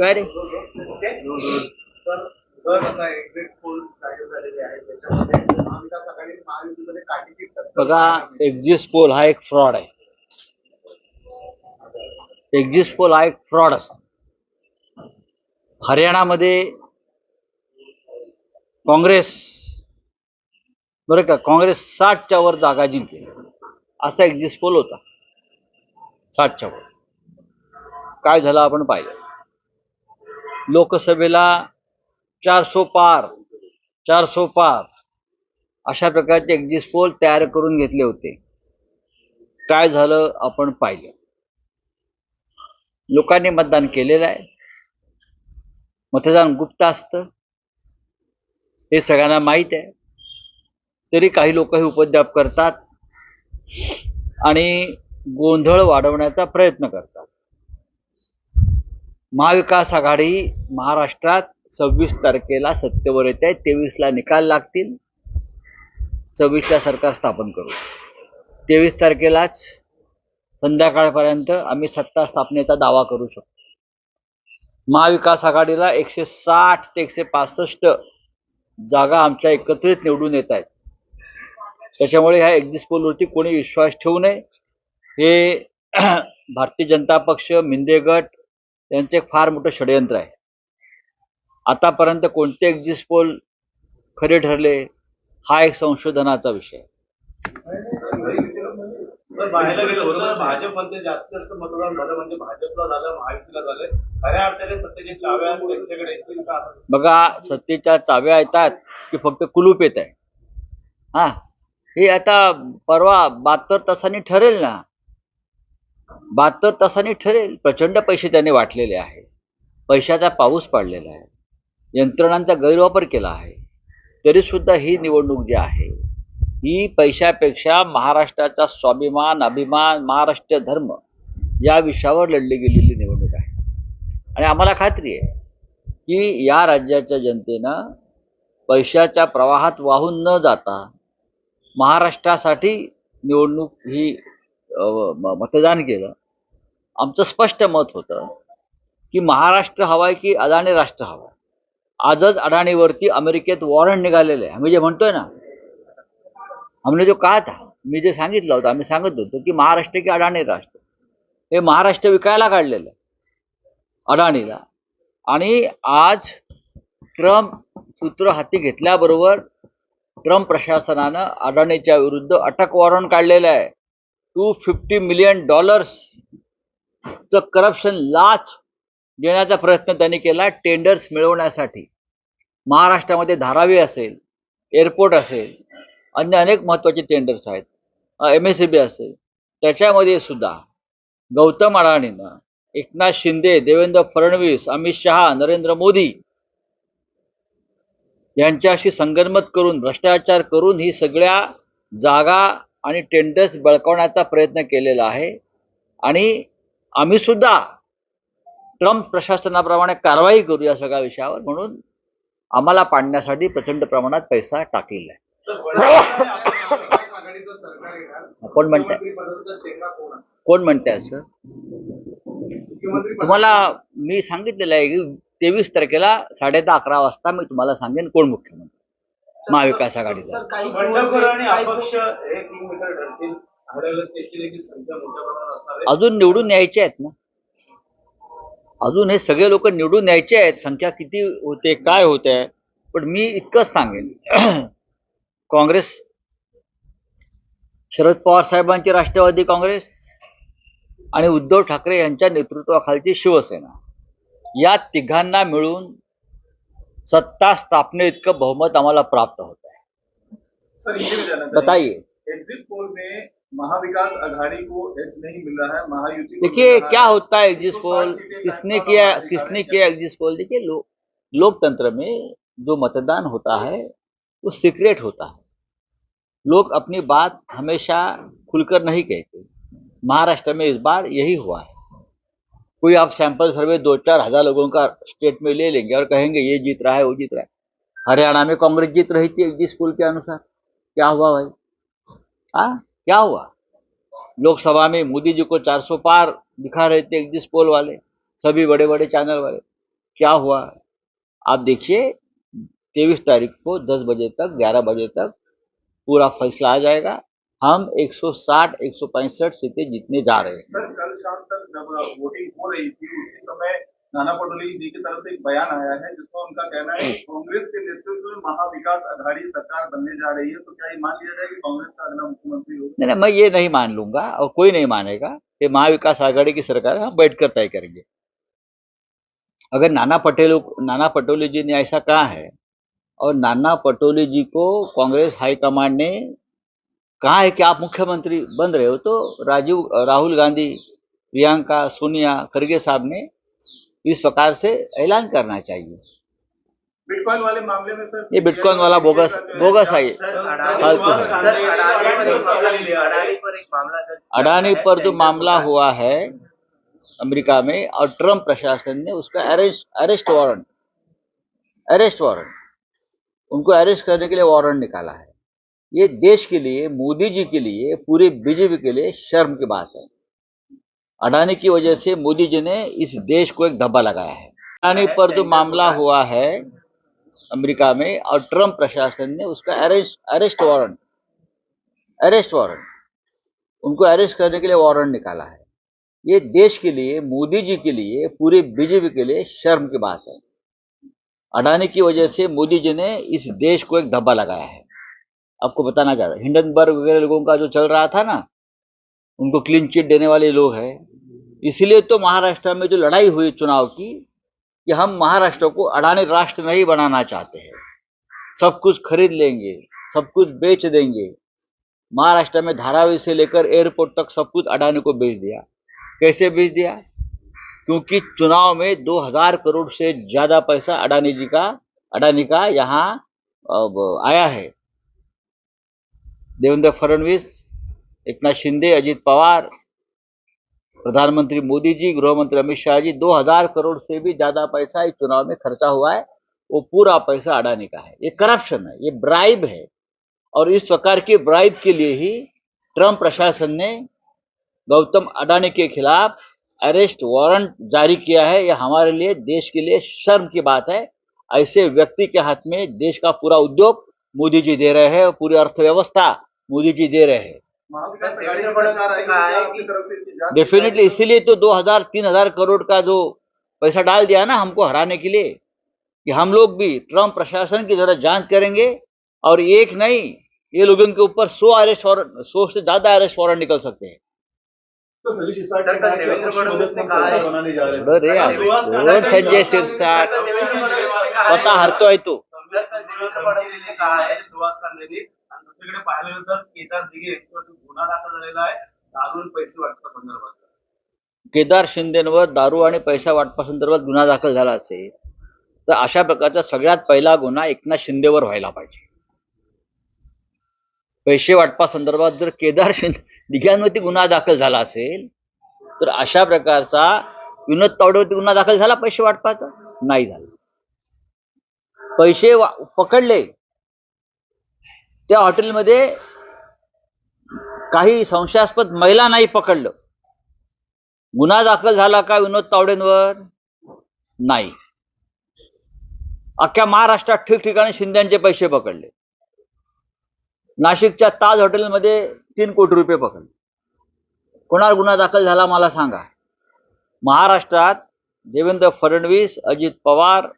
काय रे बघा exist pole हा एक फ्रॉड आहे. एक्झिस्ट पोल हा एक फ्रॉड असतो. हरियाणामध्ये काँग्रेस बरं का काँग्रेस साठच्या वर जागा जिंकली. असा एक्झिस्ट पोल होता. साठच्या वर. काय झालं आपण पाहिलं? लोकसभेला चारसो पार चारसो पार अशा प्रकारचे एक्झिस्ट पोल तयार करून घेतले होते. काय झालं आपण पाहिलं. लोकांनी मतदान केलेलं आहे. मतदान गुप्त असतं. हे सगळ्यांना माहीत आहे. तरी काही लोक हे उपद्व्याप करतात आणि गोंधळ वाढवण्याचा प्रयत्न करतात. महाविकास आघाडी महाराष्ट्रात सव्वीस तारखेला सत्तेवर येते. आहे तेवीसला निकाल लागतील. सव्वीसला सरकार स्थापन करू. तेवीस तारखेलाच संध्याकाळपर्यंत आम्ही सत्ता स्थापनेचा दावा करू शकतो. महाविकास आघाडीला एकशे साठ ते एकशे पासष्ट जागा आमच्या एकत्रित निवडून येत आहेत. त्याच्यामुळे ह्या एक्झिस्ट पोलवरती कोणी विश्वास ठेवू नये. हे भारतीय जनता पक्ष मिंदे गट यांचे एक फार मोठं षडयंत्र आहे. आतापर्यंत कोणते एक्झिस्ट पोल खरे ठरले हा एक संशोधनाचा विषय. आहे. तर पाहायला गेलं होतं भाजपमध्ये जास्तीत जास्त मतदान झालं म्हणजे भाजपला झालं महायुतीला झालं. खऱ्या अर्थाने सत्तेचे चाव्या त्यांच्याकडे. येतील का बघा सत्तेच्या चाव्या येतात की फक्त कुलूप येत आहे. हा हे आता परवा बहात्तर तासांनी ठरेल ना? बहात्तर तासांनी ठरेल. प्रचंड पैसे त्याने वाटलेले आहे पैशाचा पाऊस पाडलेला आहे. यंत्रणांचा गैरवापर केला आहे. तरीसुद्धा ही निवडणूक जी आहे ही पैशापेक्षा महाराष्ट्राचा स्वाभिमान अभिमान महाराष्ट्र धर्म या विषयावर लढली गेलेली निवडणूक आहे. आणि आम्हाला खात्री आहे की या राज्याच्या जनतेनं पैशाच्या प्रवाहात वाहून न जाता महाराष्ट्रासाठी निवडणूक ही म- मतदान केलं. आमचं स्पष्ट मत होतं की महाराष्ट्र हवाय की अदाणी राष्ट्र हवाय. आजच अडाणीवरती अमेरिकेत वॉरंट निघालेलं आहे. आम्ही जे म्हणतोय ना हमने जो का था मी जे सांगितलं होतं आम्ही सांगत होतो की महाराष्ट्र की अडाणी राष्ट्र. हे महाराष्ट्र विकायला काढलेलं आहे अडाणीला. आणि आज ट्रम्प सूत्र हाती घेतल्याबरोबर ट्रम्प प्रशासनानं अडाणीच्या विरुद्ध अटक वॉरंट काढलेलं आहे. टू फिफ्टी मिलियन डॉलर्स च करप्शन लाच देण्याचा प्रयत्न त्यांनी केला टेंडर्स मिळवण्यासाठी. महाराष्ट्रामध्ये धारावी असेल एअरपोर्ट असेल अन्य अनेक महत्त्वाचे टेंडर्स आहेत. एम एस सी बी असेल त्याच्यामध्ये सुद्धा गौतम अडाणीनं एकनाथ शिंदे देवेंद्र फडणवीस अमित शहा नरेंद्र मोदी यांच्याशी संगनमत करून भ्रष्टाचार करून ही सगळ्या जागा आणि टेंडर्स बळकावण्याचा प्रयत्न केलेला आहे. आणि आम्ही सुद्धा ट्रम्प प्रशासनाप्रमाणे कारवाई करू या सगळ्या विषयावर म्हणून आम्हाला पाडण्यासाठी प्रचंड प्रमाणात पैसा टाकलेला आहे. कोण म्हणताय? कोण आहे? कोण म्हणते असं? मुख्यमंत्री तुम्हाला मी सांगितलेलं आहे की तेवीस तारखेला साडे दहा अकरा वाजता मी तुम्हाला सांगेन कोण मुख्यमंत्री. महाविकास आघाडीचा. अजून निवडून यायचे आहेत ना? अजून हे सगळे लोक निवडून यायचे आहेत. संख्या किती होते काय होते? पण मी इतकंच सांगेन. काँग्रेस शरद पवार साहेबांची राष्ट्रवादी काँग्रेस आणि उद्धव ठाकरे यांच्या नेतृत्वाखालची शिवसेना. या तिघांना मिळून सत्ता स्थापने इतकं बहुमत आम्हाला प्राप्त होत आहे. बताइए. महाविकास आघाड़ी को एज नहीं मिल रहा है महायुति देखिए क्या होता है एग्जिस्ट तो पोल किसने किया किसने किया एग्जिस्ट पोल? देखिए लो, लोकतंत्र में जो मतदान होता है वो सीक्रेट होता है। लोग अपनी बात हमेशा खुलकर नहीं कहते। महाराष्ट्र में इस बार यही हुआ है। कोई आप सैंपल सर्वे दो चार हज़ार लोगों का स्टेट में ले लेंगे और कहेंगे ये जीत रहा है वो जीत रहा है। हरियाणा में कांग्रेस जीत रही थी एग्जिस्ट पोल के अनुसार। क्या हुआ भाई? हाँ? क्या हुआ? लोकसभा में मोदी जी को 400 पार दिखा रहे थे एग्जिस्ट पोल वाले, सभी बड़े बड़े चैनल वाले। क्या हुआ? आप देखिए, तेईस तारीख को दस बजे तक, ग्यारह बजे तक पूरा फैसला आ जाएगा। हम 160 165 सीटें जीतने जा रहे हैं। सर, कल शाम तक जब वोटिंग हो रही थी, उसी समय नाना पटोले जी की तरफ़ से एक बयान आया है, जिसमें उनका कहना है कांग्रेस के नेतृत्व में महाविकास आघाड़ी सरकार बनने जा रही है। तो क्या ये मान लिया जाए कि कांग्रेस का अगला मुख्यमंत्री होगा? नहीं नहीं, मैं ये नहीं मान लूँगा और कोई नहीं मानेगा कि महाविकास आघाड़ी की सरकार हम बैठकर तय करेंगे। अगर नाना पटेल, नाना पटोले जी ने ऐसा कहा है और नाना पटोले जी को कांग्रेस हाईकमांड ने कहा है कि आप मुख्यमंत्री बन रहे हो तो राजीव, राहुल गांधी, प्रियंका सोनिया खड़गे साहब ने इस प्रकार से ऐलान करना चाहिए। बिटकॉइन वाले मामले में सर ये बिटकॉइन वाला बोगस बोगस है। ये। है अडानी पर जो मामला हुआ है अमेरिका में और ट्रंप प्रशासन ने उसका arrest arrest warrant arrest warrant उनको अरेस्ट करने के लिए वारंट निकाला है। ये देश के लिए मोदी जी के लिए पूरे बीजेपी के लिए शर्म की बात है। अडानी की वजह से मोदी जी ने इस देश को एक धब्बा लगाया है। अडानी पर जो मामला हुआ है अमेरिका में और ट्रंप प्रशासन ने उसका arrest arrest warrant arrest warrant, उनको अरेस्ट करने के लिए वारंट निकाला है। ये देश के लिए, मोदी जी के लिए, पूरे बीजेपी के लिए शर्म की बात है। अडानी की वजह से मोदी जी ने इस देश को एक धब्बा लगाया है। आपको बताना चाहता हिंडनबर्ग वगैरह लोगों का जो चल रहा था ना, उनको क्लीन चिट देने वाले लोग हैं। इसलिए तो महाराष्ट्र में जो लड़ाई हुई चुनाव की, कि हम महाराष्ट्र को अडानी राष्ट्र नहीं बनाना चाहते हैं। सब कुछ खरीद लेंगे, सब कुछ बेच देंगे। महाराष्ट्र में धारावी से लेकर एयरपोर्ट तक सब कुछ अडानी को बेच दिया। कैसे बेच दिया? क्योंकि चुनाव में 2000 करोड़ से ज़्यादा पैसा अडानी जी का, अडानी का यहाँ आया है। देवेंद्र फडणवीस, एकनाथ शिंदे, अजित पवार प्रधानमंत्री मोदी जी, गृहमंत्री अमित शाह जी 2000 करोड़ से भी ज़्यादा पैसा इस चुनाव में खर्चा हुआ है। वो पूरा पैसा अडानी का है। ये करप्शन है, ये ब्राइब है। और इस प्रकार के ब्राइब के लिए ही ट्रंप प्रशासन ने गौतम अडानी के खिलाफ अरेस्ट वारंट जारी किया है। यह हमारे लिए, देश के लिए शर्म की बात है। ऐसे व्यक्ति के हाथ में देश का पूरा उद्योग मोदी जी दे रहे हैं और पूरी अर्थव्यवस्था मोदी जी दे रहे हैं। महाविकास आघाड़ी की सरकार आएगी तो क्या आपकी तरफ से इसकी जांच डेफिनेटली इसीलिए तो 2000 3000 करोड़ का जो पैसा डाल दिया ना हमको हराने के लिए कि हम लोग भी ट्रम्प प्रशासन की जरा जांच करेंगे और एक नहीं ये लोगों के ऊपर सौ अरेस्ट वारंट सौ से ज्यादा अरेस्ट वारंट निकल सकते हैं। तो सभी शिष्टाचार के बाद देवेंद्र अपक्ष फडणवीस ने कहा है- सरकार बनाने जा रहे हैं। अरे यार, कोण संजय शिरसाट स्वतः हरतोय तो दुसरीकडे पाहिलं गेलं तर केदार दिघे यांच्यावरती गुन्हा दाखल झालेला आहे. दारून पैसे वाटपा संदर्भात. केदार शिंदेवर दारू आणि पैसा वाटपासंदर्भात गुन्हा दाखल झाला असेल तर अशा प्रकारचा सगळ्यात पहिला गुन्हा एकनाथ शिंदेवर व्हायला पाहिजे. पैसे वाटपासंदर्भात जर केदार शिंदे दिघ्यांवरती गुन्हा दाखल झाला असेल तर अशा प्रकारचा विनोद तावडेवरती गुन्हा दाखल झाला पैसे वाटपाचा? नाही झाला. पैसे वा- पकडले. त्या हॉटेलमध्ये काही संशयास्पद महिला नाही पकडलं. गुन्हा दाखल झाला का विनोद तावडेंवर? नाही. अख्ख्या महाराष्ट्रात ठिकठिकाणी शिंद्यांचे पैसे पकडले. नाशिकच्या ताज हॉटेलमध्ये तीन कोटी रुपये पकडले. कोणावर गुन्हा दाखल झाला मला सांगा. महाराष्ट्रात देवेंद्र फडणवीस अजित पवार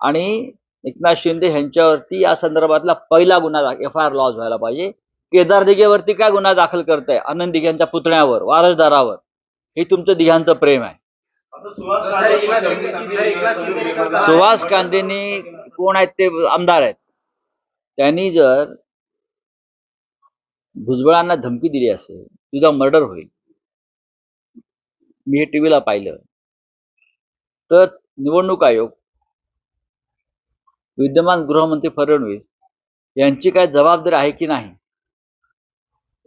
आणि एकनाथ शिंदे यांच्यावरती या संदर्भातला पहिला गुन्हा एफ आय आर लॉज व्हायला पाहिजे. केदार दिघेवरती काय गुन्हा दाखल करताय? आनंद दिघ्यांच्या पुतण्यावर वारसदारावर. हे तुमचं दिघ्यांचं प्रेम आहे. सुभाष कांदेनी आहे. सुहास कांदेनी कोण आहेत ते आमदार आहेत. त्यांनी जर भुजबळांना धमकी दिली असेल तुझा मर्डर होईल. मी हे टीव्हीला पाहिलं. तर निवडणूक आयोग विद्यमान गृहमंत्री फडणवीस यांची काय जबाबदारी आहे की नाही?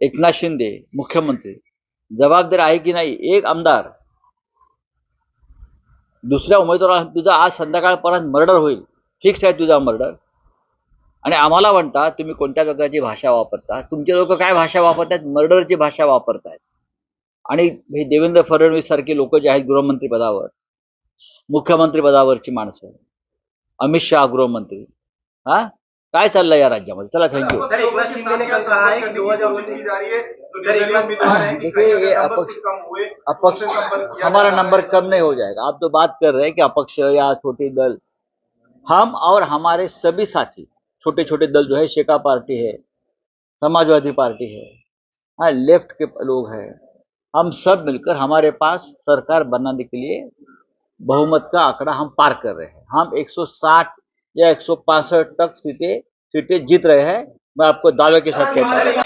एकनाथ शिंदे मुख्यमंत्री जबाबदारी आहे की नाही? एक आमदार दुसऱ्या उमेदवाराला तुझा आज संध्याकाळपर्यंत मर्डर होईल. फिक्स आहे तुझा मर्डर आणि आम्हाला म्हणता तुम्ही कोणत्या प्रकारची भाषा वापरता? तुमचे लोक काय भाषा वापरतात मर्डरची भाषा वापरतायत. आणि हे देवेंद्र फडणवीस सारखे लोक जे आहेत गृहमंत्री पदावर मुख्यमंत्री पदावरची माणसं अमित शहा गृहमंत्री. हा? काय चाललंय या राज्यामध्ये? चला थँक्यू देखिए, अपक्ष- कुछ कम हुए अपक्ष हमारा नंबर कम नहीं हो जाएगा. आप तो बात कर रहे हैं कि अपक्ष या छोटी दल. हम और हमारे सभी साथी छोटे छोटे दल जो है शेका पार्टी है समाजवादी पार्टी है हाँ लेफ़्ट के लोग हैं हम सब मिलकर हमारे पास सरकार बनाने के लिए बहुमत का आंकड़ा हम पार कर रहे हैं। हम 160 या 165 तक सीटें सीटें जीत रहे हैं। मैं आपको दावे के साथ कहता हूँ।